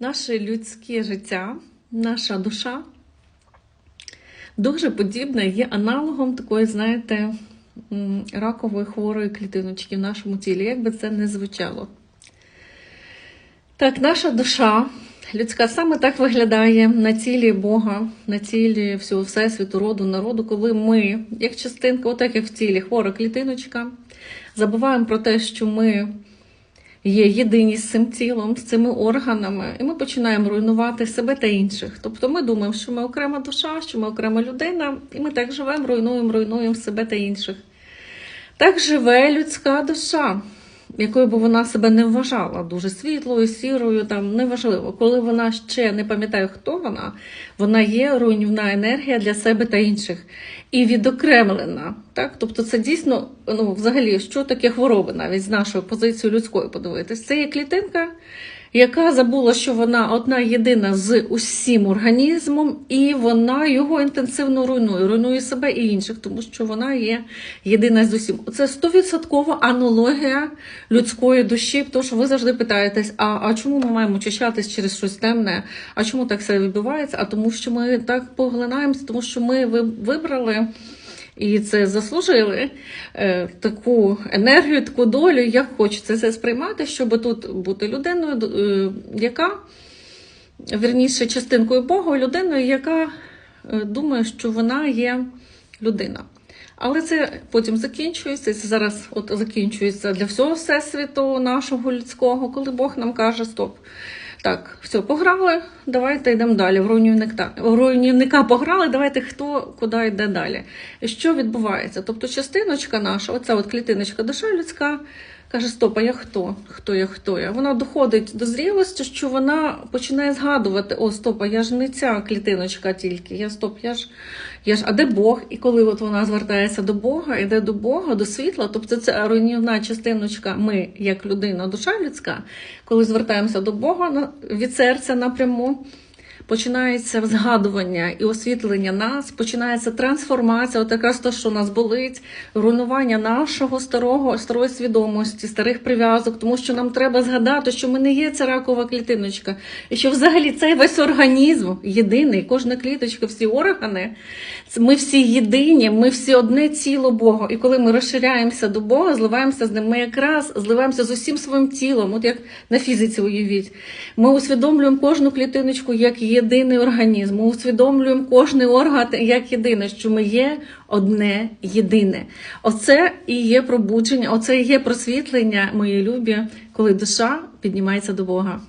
Наше людське життя, наша душа дуже подібна є аналогом такої, знаєте, ракової хворої клітиночки в нашому тілі, як би це не звучало. Так, наша душа людська саме так виглядає на тілі Бога, на тілі всього Всесвіту, роду, народу, коли ми, як частинка, отак як в тілі, хвора клітиночка, забуваємо про те, що ми є єдині з цим тілом, з цими органами, і ми починаємо руйнувати себе та інших. Тобто ми думаємо, що ми окрема душа, що ми окрема людина, і ми так живемо, руйнуємо, руйнуємо себе та інших. Так живе людська душа, якою би вона себе не вважала, дуже світлою, сірою, там неважливо. Коли вона ще не пам'ятає, хто вона, вона є руйнівна енергія для себе та інших. І відокремлена. Так? Тобто це дійсно, ну, взагалі, що таке хвороби, навіть з нашої позиції людської подивитись. Це є клітинка, яка забула, що вона одна єдина з усім організмом, і вона його інтенсивно руйнує, руйнує себе і інших, тому що вона є єдина з усім. Це стовідсоткова аналогія людської душі. Тому що ви завжди питаєтесь, а, а чому ми маємо очищатись через щось темне? А чому так все відбувається? А тому, що ми так поглинаємося, тому що ми вибрали. І це заслужили е, таку енергію, таку долю, як хочеться це сприймати, щоб тут бути людиною, е, яка вірніше частинкою Бога, людиною, яка е, думає, що вона є людина. Але це потім закінчується. Це зараз от закінчується для всього всесвіту нашого людського, коли Бог нам каже: Стоп. Так, все, пограли, давайте йдемо далі. В руйнівника, пограли, давайте хто куди йде далі. Що відбувається? Тобто частиночка наша, оця от клітиночка душа людська, каже: Стоп, а я хто? Хто я, хто я? Вона доходить до зрілості, що вона починає згадувати: о, стоп, а я ж не ця клітиночка тільки. Я стоп, я ж, я ж, а де Бог? І коли от вона звертається до Бога, йде до Бога, до світла, тобто це руйнівна частиночка, ми, як людина, душа людська, коли звертаємося до Бога від серця напряму. Починається згадування і освітлення нас, починається трансформація, от якраз те, що нас болить, руйнування нашого старого, старої свідомості, старих прив'язок, тому що нам треба згадати, що ми не є ця ракова клітиночка, і що взагалі цей весь організм єдиний, кожна кліточка, всі органи, ми всі єдині, ми всі одне ціло Бога. І коли ми розширяємося до Бога, зливаємося з ним, ми якраз зливаємося з усім своїм тілом, от як на фізиці уявіть. Ми усвідомлюємо кожну клітиночку як єдиний організм. Ми усвідомлюємо кожний орган як єдине, що ми є одне єдине. Оце і є пробудження, оце і є просвітлення, мої любі, коли душа піднімається до Бога.